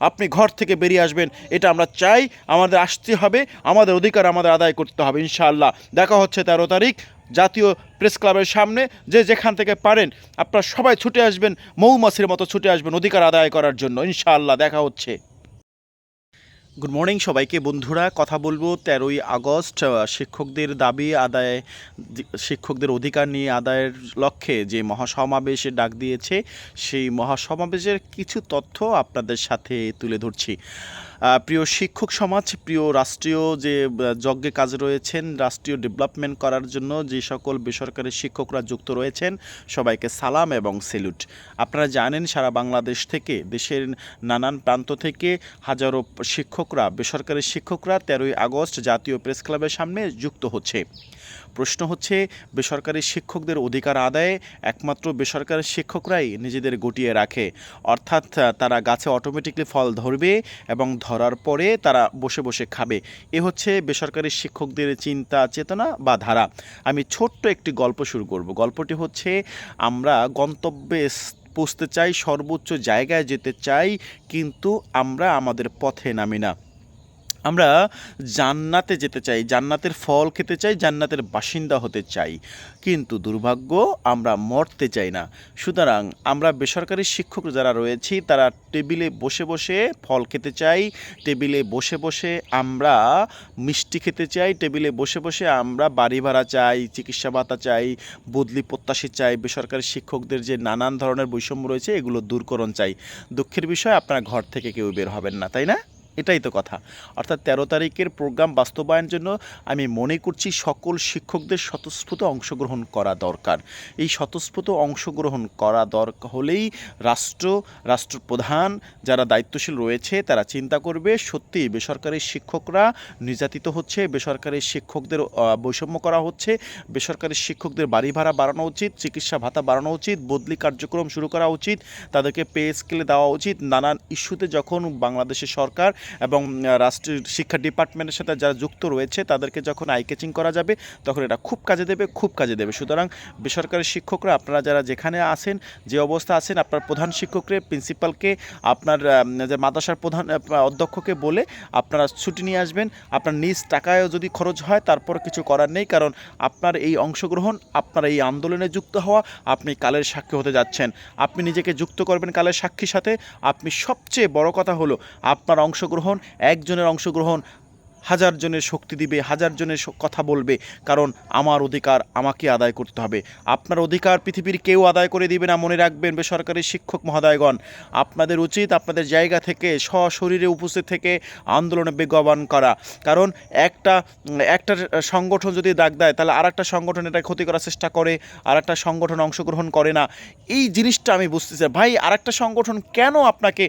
আপনি ঘর থেকে বেরিয়ে আসবেন, এটা আমরা চাই, আমাদের আসতে হবে, আমাদের অধিকার আমাদের আদায় করতে হবে, ইনশাআল্লাহ। দেখা হচ্ছে তেরো তারিখ, জাতীয় প্রেস ক্লাবের সামনে, যে যেখান থেকে পারেন, আপনারা সবাই ছুটে আসবেন, মৌমাছির মতো ছুটে আসবেন অধিকার আদায় করার জন্য, ইনশাআল্লাহ, দেখা হচ্ছে। গুড মর্নিং সবাইকে। বন্ধুরা, কথা বলব তেরোই আগস্ট শিক্ষকদের দাবি, আদায় শিক্ষকদের অধিকার নিয়ে আদায়ের লক্ষ্যে যে মহাসমাবেশে ডাক দিয়েছে, সেই মহাসমাবেশের কিছু তথ্য আপনাদের সাথে তুলে ধরছি। প্রিয় শিক্ষক সমাজ, প্রিয় রাষ্ট্রীয় যে যজ্ঞে কাজ রয়েছেন, রাষ্ট্রীয় ডেভেলপমেন্ট করার জন্য যে সকল বেসরকারি শিক্ষকরা যুক্ত রয়েছেন, সবাইকে সালাম এবং সেলুট আপনারা জানেন, সারা বাংলাদেশ থেকে, দেশের নানান প্রান্ত থেকে হাজারো শিক্ষকরা, বেসরকারি শিক্ষকরা তেরোই আগস্ট জাতীয় প্রেস ক্লাবের সামনে যুক্ত হচ্ছে। প্রশ্ন হচ্ছে, বেসরকারি শিক্ষকদের অধিকার আদায়ে একমাত্র বেসরকারি শিক্ষকরাই নিজেদের গুটিয়ে রাখে। অর্থাৎ তারা গাছে অটোমেটিকলি ফল ধরবে এবং ধরার পরে তারা বসে বসে খাবে। এ হচ্ছে বেসরকারি শিক্ষকদের চিন্তা, চেতনা বা ধারা। আমি ছোট্ট একটি গল্প শুরু করব। গল্পটি হচ্ছে, আমরা গন্তব্যে পৌঁছতে চাই, সর্বোচ্চ জায়গায় যেতে চাই, কিন্তু আমরা আমাদের পথে নামি না। আমরা জান্নাতে যেতে চাই, জান্নাতের ফল খেতে চাই, জান্নাতের বাসিন্দা হতে চাই। কিন্তু দুর্ভাগ্য, আমরা মরতে চাই না। সুতরাং আমরা বেসরকারি শিক্ষক যারা রয়েছি, তারা টেবিলে বসে বসে ফল খেতে চাই, টেবিলে বসে বসে আমরা মিষ্টি খেতে চাই, টেবিলে বসে বসে আমরা বাড়ি ভাড়া চাই, চিকিৎসা ভাতা চাই, বদলি প্রত্যাশী চাই, বেসরকারি শিক্ষকদের যে নানান ধরনের বৈষম্য রয়েছে, এগুলো দূরকরণ চাই। দুঃখের বিষয়, আপনার ঘর থেকে কেউ বের হবেন না, তাই না? এটাই তো কথা। অর্থাৎ তেরো তারিখের প্রোগ্রাম বাস্তবায়নের জন্য আমি মনে করছি সকল শিক্ষকদের স্বতঃস্ফূর্ত অংশগ্রহণ করা দরকার। এই স্বতঃস্ফূর্ত অংশগ্রহণ করা দরকার হলেই রাষ্ট্র, রাষ্ট্রপ্রধান যারা দায়িত্বশীল রয়েছে তারা চিন্তা করবে, সত্যি বেসরকারি শিক্ষকরা নির্যাতিত হচ্ছে, বেসরকারি শিক্ষকদের বৈষম্য করা হচ্ছে, বেসরকারি শিক্ষকদের বাড়ি ভাড়া বাড়ানো উচিত, চিকিৎসা ভাতা বাড়ানো উচিত, বদলি কার্যক্রম শুরু করা উচিত, তাদেরকে পে স্কেলে দেওয়া উচিত। নানান ইস্যুতে যখন বাংলাদেশের সরকার এবং রাষ্ট্রীয় শিক্ষা ডিপার্টমেন্টের সাথে যারা যুক্ত রয়েছে, তাদেরকে যখন আই ক্যাচিং করা যাবে, তখন এটা খুব কাজে দেবে, খুব কাজে দেবে। সুতরাং বেসরকারি শিক্ষকরা, আপনারা যারা যেখানে আছেন, যে অবস্থা আছেন, আপনার প্রধান শিক্ষককে, প্রিন্সিপালকে, আপনার যে মাদ্রাসার প্রধান অধ্যক্ষকে বলে আপনারা ছুটি নিয়ে আসবেন। আপনার নিজ টাকায়ও যদি খরচ হয়, তারপর কিছু করার নেই, কারণ আপনার এই অংশগ্রহণ, আপনার এই আন্দোলনে যুক্ত হওয়া, আপনি কালের সাক্ষী হতে যাচ্ছেন। আপনি নিজেকে যুক্ত করবেন কালের সাক্ষীর সাথে। আপনি সবচেয়ে বড় কথা হলো, আপনার অংশগ্রহণ একজনের অংশগ্রহণ হাজার জনের শক্তি দিবে, হাজার জনের কথা বলবে, কারণ আমার অধিকার আমাকে আদায় করতে হবে। আপনার অধিকার পৃথিবীর কেউ আদায় করে দিবে না, মনে রাখবেন বেসরকারি শিক্ষক মহোদয়গণ। আপনাদের উচিত আপনাদের জায়গা থেকে, সশরীরে উপস্থিত থেকে আন্দোলনে বেগবান করা। কারণ একটা একটা সংগঠন যদি ডাক দেয়, তাহলে আর একটা সংগঠন এটা ক্ষতি করার চেষ্টা করে আর একটা সংগঠন অংশগ্রহণ করে না। এই জিনিসটা আমি বুঝতেছি। না। ভাই আর একটা সংগঠন কেন আপনাকে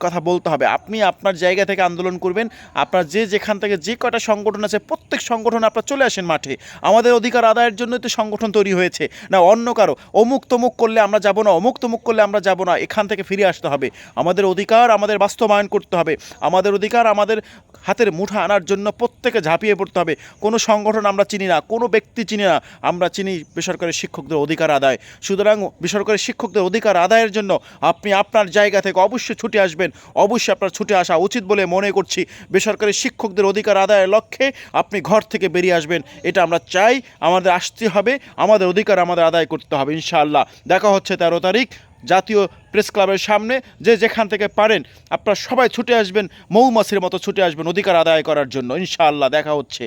কথা বলতে হবে? আপনি আপনার জায়গা থেকে আন্দোলন করবেন, আপনার যে যে যেখান থেকে যে কটা সংগঠন আছে, প্রত্যেক সংগঠন আপনার চলে আসেন মাঠে। আমাদের অধিকার আদায়ের জন্যই তো সংগঠন তৈরি হয়েছে। না, অন্য কারও। অমুক তমুক করলে আমরা যাব না, অমুক তমুক করলে আমরা যাব না, এখান থেকে ফিরে আসতে হবে। আমাদের অধিকার আমাদের বাস্তবায়ন করতে হবে। আমাদের অধিকার আমাদের হাতের মুঠা আনার জন্য প্রত্যেকে ঝাঁপিয়ে পড়তে হবে। কোনো সংগঠন আমরা চিনি না, কোনো ব্যক্তি চিনি না, আমরা চিনি বেসরকারি শিক্ষকদের অধিকার আদায়। সুতরাং বেসরকারি শিক্ষকদের অধিকার আদায়ের জন্য আপনি আপনার জায়গা থেকে অবশ্যই ছুটে আসবেন। অবশ্যই আপনার ছুটে আসা উচিত বলে মনে করছি। বেসরকারি শিক্ষকদের অধিকার আদায়ের লক্ষ্যে আপনি ঘর থেকে বেরিয়ে আসবেন। এটা আমরা চাই, আমাদের আসতে হবে, আমাদের অধিকার আমাদের আদায় করতে হবে, ইনশাআল্লাহ। দেখা হচ্ছে তেরো তারিখ, জাতীয় প্রেস ক্লাবের সামনে, যে যেখান থেকে পারেন, আপনারা সবাই ছুটে আসবেন, মৌমাছির মতো ছুটে আসবেন অধিকার আদায় করার জন্য, ইনশাআল্লাহ, দেখা হচ্ছে।